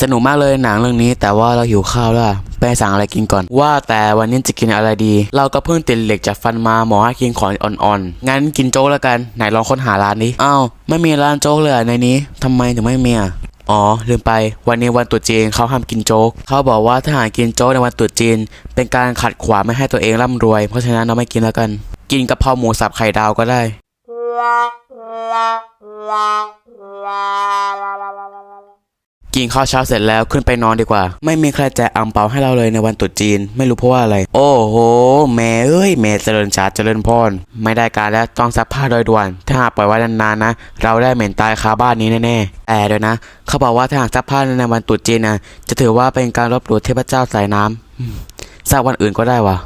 สนุกมากเลยหนังเรื่องนี้ แต่ว่าเราหิวข้าวแล้วไปสั่งอะไรกินก่อน ว่าแต่วันนี้จะกินอะไรดี เราก็เพิ่งติดเหล็กจากฟันมาหมอให้กินของอ่อนๆงั้นกินโจ๊กแล้วกันไหนลองค้นหาร้านนี้อ้าวไม่มีร้านโจ๊กเลยในนี้ทำไมถึงไม่มีอะอ๋อ ลืมไป วันนี้วันตรุษจีนเขาห้ามกินโจ๊ก เขาบอกว่าถ้าหากกินโจ๊กในวันตรุษจีน เป็นการขัดขวางไม่ให้ตัวเองร่ำรวย เพราะฉะนั้นเราไม่กินแล้วกัน กินกะเพราหมูสับไข่ดาวก็ได้ กินข้าวเช้าเสร็จแล้วขึ้นไปนอนดีกว่า ไม่มีใครแจกอังเปาให้เราเลยในวันตรุษจีน ไม่รู้เพราะว่าอะไร โอ้โห แม่เอ้ยแม่เจริญชาเจริญพร ไม่ได้การแล้วต้องซักผ้าโดยด่วน ถ้าหากปล่อยไว้นานๆนะ เราได้เหม็นตายคาบ้านนี้แน่ๆแต่เดี๋ยวนะ เขาบอกว่าถ้าหากซักผ้าในวันตรุษจีนนะจะถือว่าเป็นการลบหลู่เทพเจ้าสายน้ำอืมซักวันอื่นก็ได้วะ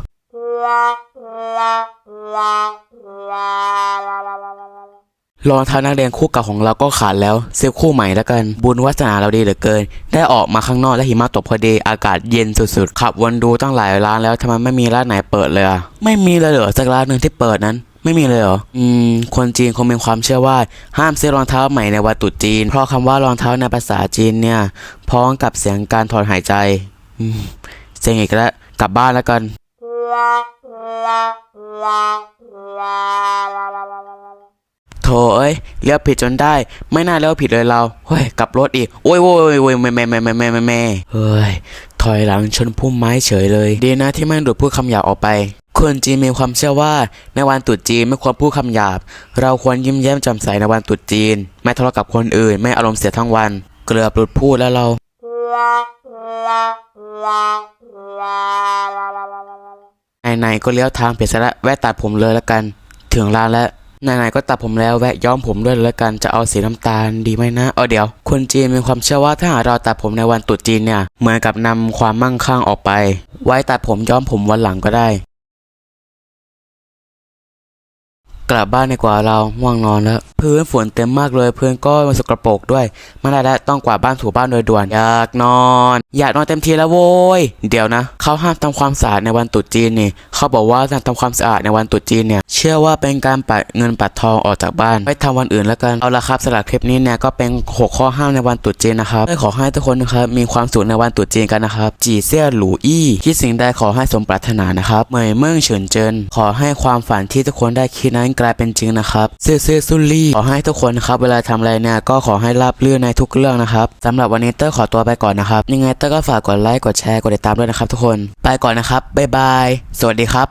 รองเท้านักเรียนคู่เก่าของเราก็ขาดแล้วซื้อคู่ใหม่แล้วกัน บุญวาสนาเราดีเหลือเกิน ได้ออกมาข้างนอกและหิมะตกพอดีอากาศเย็นสุดๆขับวนดูตั้งหลายร้านแล้วทำไมไม่มีร้านไหนเปิดเลยอะไม่มีเลยเหรอสักร้านหนึ่งที่เปิดนั้น ไม่มีเลยเหรออืมคนจีนคงมีความเชื่อว่า ห้ามซื้อรองเท้าใหม่ในวันตรุษจีน เพราะคำว่ารองเท้าในภาษาจีนเนี่ยพ้องกับเสียงการถอนหายใจอืมเสียงอีกแล้วกลับบ้านแล้วกัน ถเอ้ยเลี้ยวผิดจนได้ ไม่น่าเลี้ยวผิดเลยเราเฮ้ยกลับรถอีกโอ้ยโว้ยโว้ยแม่แม่แม่แม่แม่แม่เฮ้ยถอยหลังชนพุ่มไม้เฉยเลย ดีนะที่ไม่หลุดพูดคำหยาบออกไปคนจีนมีความเชื่อว่าในวันตรุษจีนไม่ควรพูดคำหยาบ เราควรยิ้มแย้มแจ่มใสในวันตรุษจีน ไม่ทะเลาะกับคนอื่น ไม่อารมณ์เสียทั้งวัน เกลือบหลุดพูดแล้วเรา ไหนๆก็เลี้ยวทางผิดซะแล้วแวะตัดผมเลยแล้วกัน ถึงร้านแล้ว ไหนๆก็ตัดผมแล้วแวะย้อมผมด้วยแล้วกันจะเอาสีน้ำตาลดีไหมนะเออเดี๋ยว คนจีนมีความเชื่อว่าถ้าหากเราตัดผมในวันตรุษจีนเนี่ยเหมือนกับนำความมั่งคั่งออกไป ไว้ตัดผมย้อมผมวันหลังก็ได้ กลับบ้านดีกว่าเราง่วงนอนแล้วพื้นฝนเต็มมากเลยพื้นก็มันสกปรกด้วยไม่ได้แล้วต้องกวาดบ้านถูบ้านโดยด่วนอยากนอน อยากนอนเต็มทีแล้วโว้ยเดี๋ยวนะเขาห้ามทำความสะอาดในวันตรุษจีนนี่เขาบอกว่าการทำความสะอาดในวันตรุษจีนเนี่ยเชื่อว่าเป็นการปัดเงินปัดทองออกจากบ้านไปทำวันอื่นแล้วกันเอาละครับสำหรับคลิปนี้เนี่ยก็เป็นหกข้อห้ามในวันตรุษจีนนะครับขอให้ทุกคนนะครับมีความสุขในวันตรุษจีนกันนะครับจีเซี่ยหลูอี้คิดสิ่งใดขอให้สมปรารถนานะครับเหมยเมิ่งเฉินเจินขอให้ความฝันที่ทุกคนได้คิดนั้นกลายเป็นจริงนะครับเซื่อซื่อซุนลี่ขอให้ทุกคนนะครับเวลาทำอะไรเนี่ยก็ขอให้ราบรื่นในทุกเรื่องนะครับสำหรับวันนี้เตอร์ขอตัวไปก่อนนะครับยังไงเตอร์ก็ฝากกดไลค์กดแชร์กดติดตามด้วยนะครับทุกคน ไปก่อนนะครับบ๊ายบาย สวัสดีครับ